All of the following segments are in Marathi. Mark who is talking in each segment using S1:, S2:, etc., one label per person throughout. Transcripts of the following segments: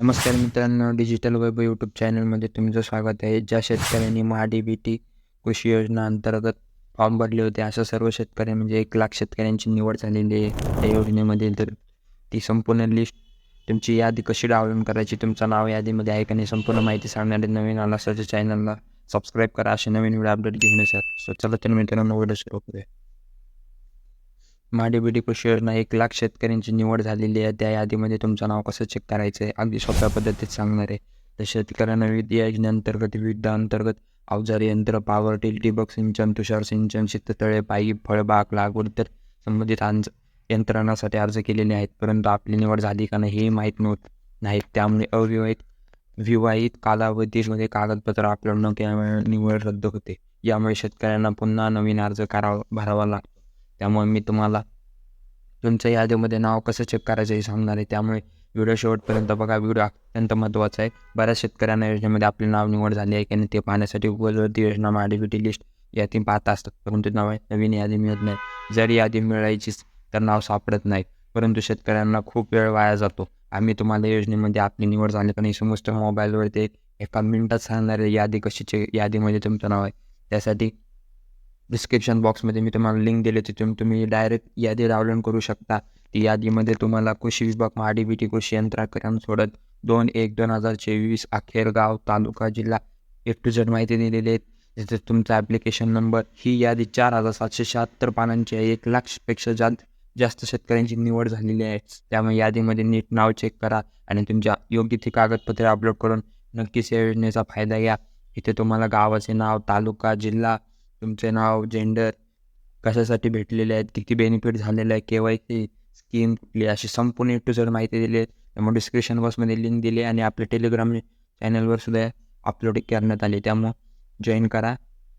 S1: नमस्कार मित्रांनो डिजिटल वेब यूट्यूब चॅनलमध्ये तुमचं स्वागत आहे. ज्या शेतकऱ्यांनी महा डी बी टी कृषी योजना अंतर्गत फॉर्म भरले होते अशा सर्व शेतकरी म्हणजे एक लाख शेतकऱ्यांची निवड झालेली आहे. त्या योजनेमध्ये तर ती संपूर्ण लिस्ट तुमची यादी कशी डाउनलोड करायची तुमचं नाव यादीमध्ये आहे का नाही संपूर्ण माहिती सांगणारे नवीन आला असाच्या चॅनलला सबस्क्राईब करा असे नवीन व्हिडिओ अपडेट घेण्यासाठी. सो चला तर मित्रांनो व्हिडिओ सुरू करूया महाडीबीटी कृषी योजना एक लाख शेतकऱ्यांची निवड झालेली आहे. त्या यादीमध्ये तुमचं नाव कसं चेक करायचं आहे अगदी सोप्या पद्धतीत सांगणार आहे. तर शेतकऱ्यांना विविध योजनेअंतर्गत विविध अंतर्गत अवजारे यंत्र पावर टिल ठिबक सिंचन तुषार सिंचन शेततळे पाईप फळबाग लागवड तर संबंधित अंज यंत्रणासाठी अर्ज केलेले आहेत. परंतु आपली निवड झाली का नाही हे माहीत नव्हत नाहीत. त्यामुळे अविवाहित विवाहित कालावधीमध्ये कागदपत्र अपलोड न केल्यामुळे निवड रद्द होते. यामुळे शेतकऱ्यांना पुन्हा नवीन अर्ज करावा भरावा लागतो. त्यामुळे मी तुम्हाला तुमच्या यादीमध्ये नाव कसं चेक करायचं हे सांगणार आहे. त्यामुळे व्हिडिओ शेवटपर्यंत बघा. व्हिडिओ अत्यंत महत्त्वाचा आहे. बऱ्याच शेतकऱ्यांना योजनेमध्ये आपले नाव निवड झाली आहे की नाही ते पाहण्यासाठी गुगलवरती योजना महाडीबीटी लिस्ट यादी पाहत असतात. परंतु नाव नवीन यादी मिळत नाही. जर यादी मिळायचीच तर नाव सापडत नाही. परंतु शेतकऱ्यांना खूप वेळ वाया जातो. आम्ही तुम्हाला योजनेमध्ये आपली निवड झाली का नाही समजतं मोबाईलवर ते एका मिनटात सांगणारे यादी कशीचे यादीमध्ये तुमचं नाव आहे. त्यासाठी डिस्क्रिप्शन बॉक्समध्ये मी तुम्हाला लिंक दिली तिथून तुम्ही डायरेक्ट यादी डाउनलोड करू शकता. ती यादीमध्ये तुम्हाला कृषी विभाग महाडीबीटी बी टी कृषी यंत्राकरण सोडत दोन एक दोन हजार चोवीस अखेर गाव तालुका जिल्हा एक टू झेड माहिती दिलेली आहे. तिथे तुमचा ॲप्लिकेशन नंबर ही यादी चार हजार सातशे शहात्तर पानांची आहे. एक लाखपेक्षा जास्त जास्त शेतकऱ्यांची निवड झालेली आहे. त्यामुळे यादीमध्ये नीट नाव चेक करा आणि तुमच्या योग्य ती कागदपत्रे अपलोड करून नक्कीच या योजनेचा फायदा घ्या. इथे तुम्हाला गावाचे नाव तालुका जिल्हा तुमचे नाव जेंडर कशासाठी भेटलेले आहेत किती बेनिफिट झालेलं आहे के वाय सी स्कीम कुठली अशी संपूर्ण टू झेड माहिती दिली आहे. त्यामुळे डिस्क्रिप्शन बॉक्समध्ये लिंक दिली आहे आणि आपल्या टेलिग्राम चॅनलवर सुद्धा अपलोड करण्यात आले त्यामुळं जॉईन करा.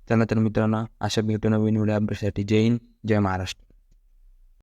S1: चला तर मित्रांनो अशा भेटू नवीन व्हिडिओ अपडेटसाठी जय हिंद जय महाराष्ट्र.